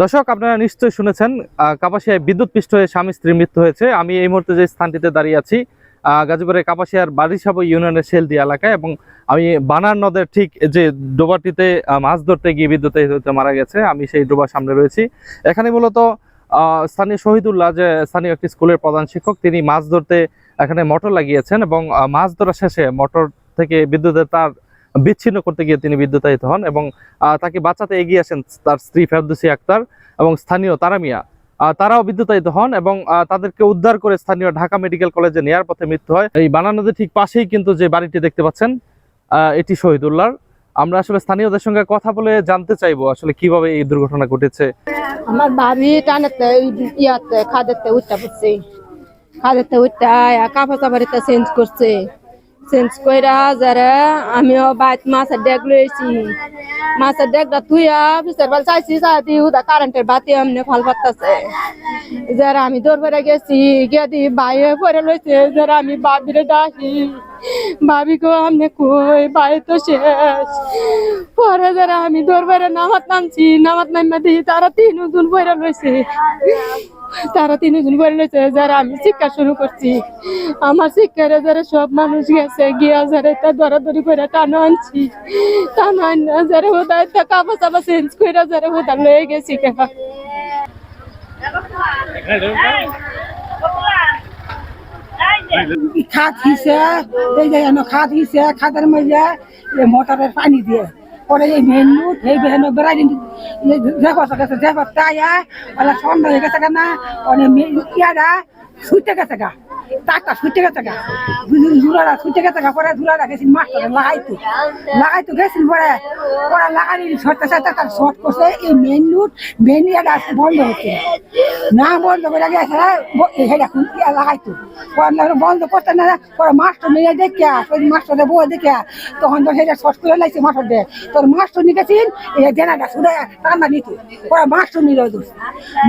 দর্শক, আপনারা নিশ্চয়ই শুনেছেন কাপাসিয়ায় বিদ্যুৎ পৃষ্ঠ হয়ে স্বামী স্ত্রীর মৃত্যু হয়েছে। আমি এই মুহূর্তে যে স্থানটিতে দাঁড়িয়ে আছি গাজীপুরের কাপাসিয়ার বারিসাবো ইউনিয়নের শেলদি এলাকায়, এবং আমি বানার নদের ঠিক যে ডোবাটিতে মাছ ধরতে গিয়ে বিদ্যুৎ হতে মারা গেছে, আমি সেই ডোবার সামনে রয়েছি। এখানে মূলত স্থানীয় শহীদুল্লাহ যে স্থানীয় একটি স্কুলের প্রধান শিক্ষক, তিনি মাছ ধরতে এখানে মোটর লাগিয়েছেন এবং মাছ ধরা শেষে মোটর থেকে বিদ্যুতের তার বিচ্ছিন্ন করতে গিয়ে তিনি বিদ্যুতায়িত হন এবং তাকে বাঁচাতে এগিয়ে আসেন তার স্ত্রী ফেরদুসি আক্তার এবং স্থানীয় তারা মিয়া। তারাও বিদ্যুতায়িত হন এবং তাদেরকে উদ্ধার করে স্থানীয় ঢাকা মেডিকেল কলেজে নেয়ার পথে মৃত্যু হয়। এই বানানোদের ঠিক পাশেই কিন্তু যে বাড়িটি দেখতে পাচ্ছেন এটি শহীদুল্লাহর। আমরা আসলে স্থানীয়দের সঙ্গে কথা বলে জানতে চাইব আসলে কীভাবে এই দুর্ঘটনা ঘটেছে। আমার ভাবি টানেতে ইয়াতে উঠতে পড়ছে খাদেতে উঠতে কাপড় চাপড়িতে চেঞ্জ করছে। চেঞ্জ কইরা যারা আমিও বাইত মাছের ডেক লইছি মাছের ডেকটা তুইয়া বিচার বাল চাইছি চাইছি উদা কারেন্টের বাতি এমনি ফল পাত্তাছে যারা আমি দৌড় গেছি, গিয়ে দি বাইরে পরে লইছে, যারা আমি বাবিরে ডাকি ভাবি গো আমনে কই? বাই তো শেষ। পরে যারা আমি দৌড় বেড়ে নামাত নামছি নামাত নামা দিই তারা তিনজন বইরা লইছে। তারা তিনজন বইরা লইছে, যারা আমি শিক্ষা শুরু করছি। আমার শিক্ষারে যারা সব মানুষ গেছে, গিয়া যারা তা দরাদরি করে টানো আনছি। টানো আনা যারা হোদায় তা কাপা চাপা চেঞ্জ করে যারা হোদা লয়ে গেছি কেবা খাত হিসে এই যে খাত হিসে খাতের মধ্যে মোটরের পানি দিয়ে। পরে এই মেনু এই বেহেন বেড়াই দিন দেখো গেছে দেখো তাইয়া ওলা সন্ধ্যা হয়ে গেছে না অনেক ইয়ারা শুইতে গেছে গা। তাকটা শুইতে গেছে গা ধুলারা শুইতে গেছে গা পরে ধুলারা গেছিল মাস্টারে লাগাইতো। লাগাইতো গেছিল পরে পরে লাগানি, সরতে সরতে তার শর্ট করছে, এই মেন লুট মেন ইয়ারা বন্ধ হচ্ছে না বন্ধ করে গেছে সেটা ইয়া লাগাইতো। পরে বন্ধ করতে না, পরে মাস্টার নিয়ে দেখে ওই মাস্টারে বউ দেখে, তখন তো সেটা শর্ট করে লাইছে মাস্টার দে। তোর মাস্টার নিয়ে গেছিল এই দেনাটা শুনে টানা নিত। পরে মাস্টার নিয়ে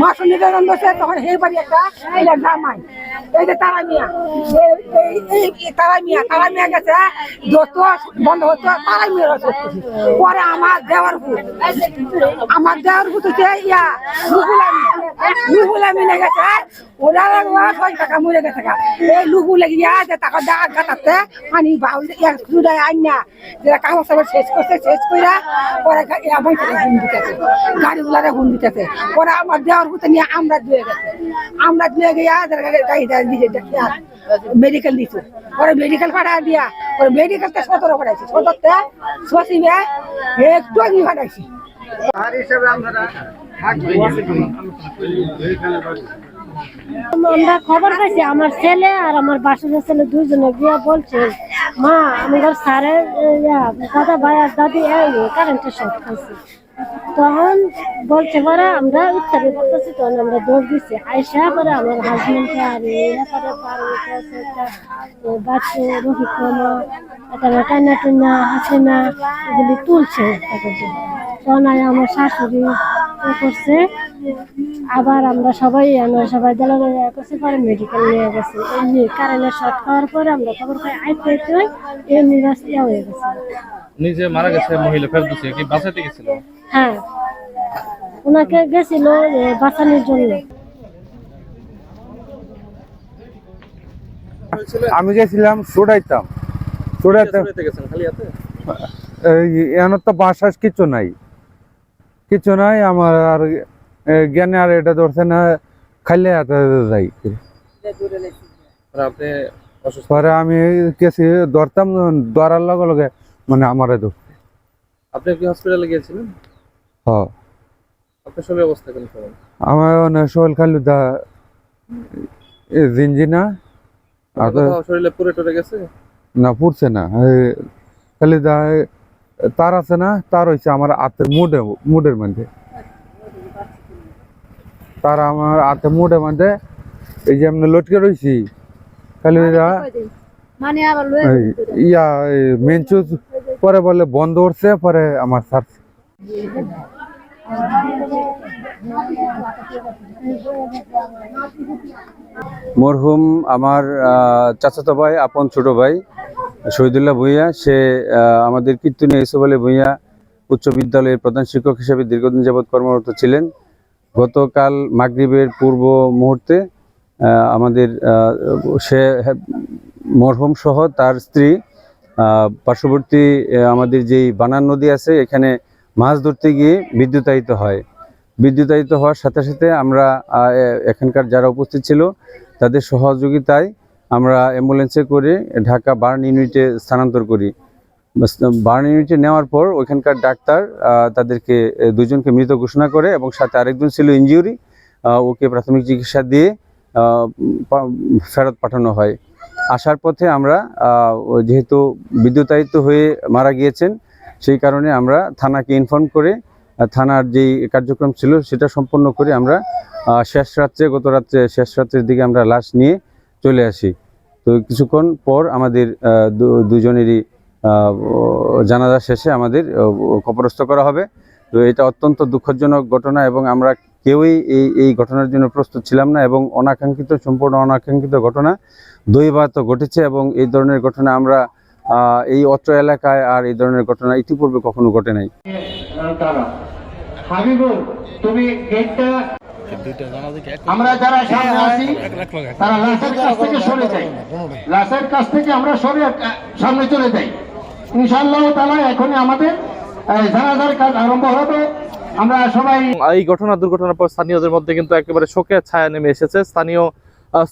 মাস্টার দোষে তখন সেই বাড়ি একটা এইটা জামাই, এই যে তারা মিয়া। তারা মিয়া তারা মিয়া গেছে যত বন্ধ হতো তারা মিয়া পরে আমার দেওয়ার আমার দেওয়ার ইয়া রুহুলামি রুহুলামি গেছে ওরা টাকা মরে লেগে গিয়া যে টাকা ডাক গাতাতে বাউল আইনা যেটা কাগজ সাগর শেষ করছে, শেষ কইরা পরে বাইকে হুন দিতেছে গাড়িগুলারে হুন দিতেছে। পরে আমার দেওয়ার ভূত নিয়ে আমরা গেছে। আমরা ধুয়ে গিয়া গাড়িটা দিয়ে মেডিকেল দিছো। পরে মেডিকেল পাঠা দিয়া, পরে মেডিকেলটা সতেরো পাঠাইছি। সতেরোতে সচিবে একটু আগে পাঠাইছি। আমরা খবর পাইছি, আমার ছেলে আর আমার বাসুর ছেলে দুজনে গিয়া বলছে, মা, আমি স্যারের দাদা ভাই আর দাদি কারেন্টের শখ খাইছে। তখন বলছে পরে আমরা উত্তরে করতেছি তখন আমরা দৌড় দিচ্ছি আইসা পরে আমার হাজবেন্ডকে আর আছে বাচ্চা রফিক মামা একটা টানা টুনা হাসিনা এগুলি তুলছে তখন আমার শাশুড়ি করছে, আবার আমরা সবাই আমরা সবাই দলে করছি, পরে মেডিকেল নিয়ে গেছি। এমনি কারেন্টের শর্ট খাওয়ার পরে আমরা খবর পাই আইতে আইতে এমনি রাস্তা হয়ে গেছে। নিজে মারা গেছে মহিলা ফেরদুসি কি বাঁচাতে গেছিল? হ্যাঁ। ওনাকে গেছিল বাঁচানোর জন্য। আমি গেছিলাম সুডাইতাম সুডাইতে গেছেন? খালি তো বাসাস কিছু নাই। কিছু নাই আমার আর জ্ঞানে আর এটা ধরছে না খাইলে হাতে যাই। পরে আমি গেছি ধরতাম ধরার লগে লগে মানে আমারে ধর আপনি কি হসপিটালে গিয়েছিলেন? হ আপনার শরীর অবস্থা কেন কেমন আমার অনেক শোল খালু দা জিঞ্জিনা আর তো- শরীরে পুরে টরে গেছে? না পুড়ছে না। খালি দা তার আছে না তার হইছে আমার হাতের মুডে মুডের মধ্যে। তার আমার হাতের মুডের মধ্যে এই যে এমনি লটকে রয়েছি খালি দা মানে আবার ইয়া মেন চুজ পরে বলে বন্ধ করছে পরে আমার ছাড়ছে মরহুম আমার চাচাতো ভাই, আপন ছোট ভাই, শহীদুল্লাহ ভূঁইয়া। সে আমাদের কীর্তনী ইউসুফ আলী ভূঁইয়া উচ্চ বিদ্যালয়ের প্রধান শিক্ষক হিসেবে দীর্ঘদিন যাবৎ কর্মরত ছিলেন। গতকাল মাগরিবের পূর্ব মুহূর্তে আমাদের সে, মরহুম সহ তার স্ত্রী পার্শ্ববর্তী আমাদের যেই বানান নদী আছে, এখানে মাছ ধরতে গিয়ে বিদ্যুতায়িত হয়। বিদ্যুতায়িত হওয়ার সাথে সাথে আমরা এখানকার যারা উপস্থিত ছিল, তাদের সহযোগিতায় আমরা অ্যাম্বুলেন্সে করে ঢাকা বার্ন ইউনিটে স্থানান্তর করি। বার্ন ইউনিটে নেওয়ার পর ওইখানকার ডাক্তার তাদেরকে দুজনকে মৃত ঘোষণা করে এবং সাথে আরেকজন ছিল ইনজিউরি ওকে প্রাথমিক চিকিৎসা দিয়ে ফেরত পাঠানো হয়। আসার পথে আমরা যেহেতু বিদ্যুতায়িত হয়ে মারা গিয়েছেন সেই কারণে আমরা থানাকে ইনফর্ম করে থানার যেই কার্যক্রম ছিল সেটা সম্পন্ন করে আমরা শেষ রাত্রে গত রাত্রে শেষ রাত্রের দিকে আমরা লাশ নিয়ে চলে আসি। তো কিছুক্ষণ পর আমাদের দুজনেরই জানাজা শেষে আমাদের আহ, কবরস্থ করা হবে। তো এটা অত্যন্ত দুঃখজনক ঘটনা এবং আমরা কেউই এই এই ঘটনার জন্য প্রস্তুত ছিলাম না এবং অনাকাঙ্ক্ষিত, সম্পূর্ণ অনাকাঙ্ক্ষিত ঘটনা দৈবাত ঘটেছে এবং এই ধরনের ঘটনা আমরা এই অত্র এলাকায় আর এই ধরনের ঘটনা ইতিপূর্বে কখনো ঘটে নাই। আমরা যারা সামনে আছি, তারা লাশের কাছ থেকে সরে যাই লাশের কাছ থেকে আমরা সরে সামনে চলে যাই। ইনশাআল্লাহ তালা আমাদের জানাজার কাজ আরম্ভ হবে। আমরা সবাই এই ঘটনা দুর্ঘটনার পর স্থানীয়দের মধ্যে কিন্তু একেবারে শোকের ছায়া নেমে এসেছে। স্থানীয়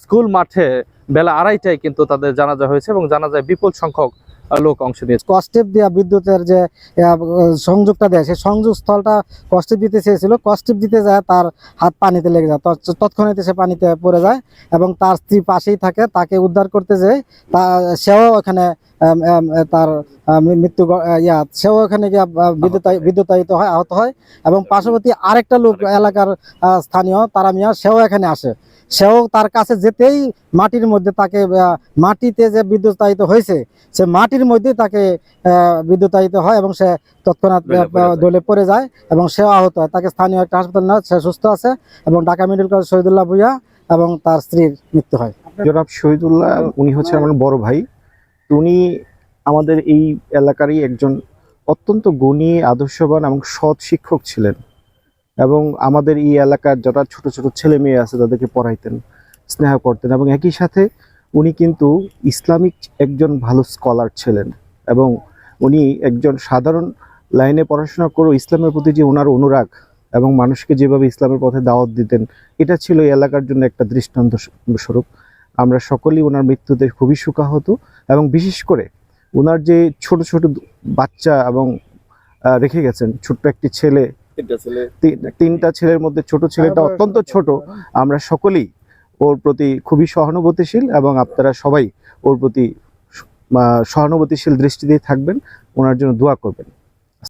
স্কুল মাঠে বেলা আড়াইটায় কিন্তু তাদের জানাজা হয়েছে এবং জানাজায় বিপুল সংখ্যক লোক অংশ নিয়েছে। কস্টেপ দেওয়া বিদ্যুতের যে সংযোগটা দেয়, সেই সংযোগ স্থলটা কস্টেপ দিতে চেয়েছিল। কস্টেপ দিতে যায়, তার হাত পানিতে লেগে যায়, তৎ- তৎক্ষণাৎ সে পানিতে পড়ে যায় এবং তার স্ত্রী পাশেই থাকে, তাকে উদ্ধার করতে যায় তা, সেও ওখানে তার মৃত্যু ইয়া, সেও ওখানে গিয়ে বিদ্যুতায়িত হয়, আহত হয় এবং পার্শ্ববর্তী আরেকটা লোক, এলাকার স্থানীয়, তারা মিয়া, সেও এখানে আসে। সেও তার কাছে যেতেই মাটির মধ্যে তাকে মাটিতে যে বিদ্যুতায়িত হয়েছে সে মাটির মধ্যে তাকে বিদ্যুতায়িত হয় এবং সে তৎক্ষণাৎ। দলে পড়ে যায়। এবং সে আহত হয়। তাকে স্থানীয় একটা হাসপাতাল নেওয়া সে সুস্থ আছে এবং ঢাকা মেডিকেল কলেজ শহীদুল্লাহ ভুইয়া এবং তার স্ত্রীর মৃত্যু হয়। জনাব শহীদুল্লাহ উনি হচ্ছে আমার বড় ভাই। উনি আমাদের এই এলাকারই একজন অত্যন্ত গুণী আদর্শবান এবং সৎ শিক্ষক ছিলেন। এবং আমাদের এই এলাকার যারা ছোট ছোট ছেলে মেয়ে আছে, তাদেরকে পড়াইতেন, স্নেহ করতেন এবং একই সাথে উনি কিন্তু ইসলামিক একজন ভালো স্কলার ছিলেন এবং উনি একজন সাধারণ লাইনে পড়াশোনা করেও ইসলামের প্রতি যে ওনার অনুরাগ এবং মানুষকে যেভাবে ইসলামের পথে দাওয়াত দিতেন, এটা ছিল এই এলাকার জন্য একটা দৃষ্টান্ত স্বরূপ। আমরা সকলেই ওনার মৃত্যুতে খুবই সুখাহত এবং বিশেষ করে ওনার যে ছোট ছোট বাচ্চা এবং রেখে গেছেন, ছোট্ট একটি ছেলে তিনটা ছেলের মধ্যে ছোট ছেলেটা অত্যন্ত ছোট আমরা সকলেই ওর প্রতি খুবই সহানুভূতিশীল এবং আপনারা সবাই ওর প্রতি আহ, সহানুভূতিশীল দৃষ্টি দিয়ে থাকবেন। ওনার জন্য দোয়া করবেন।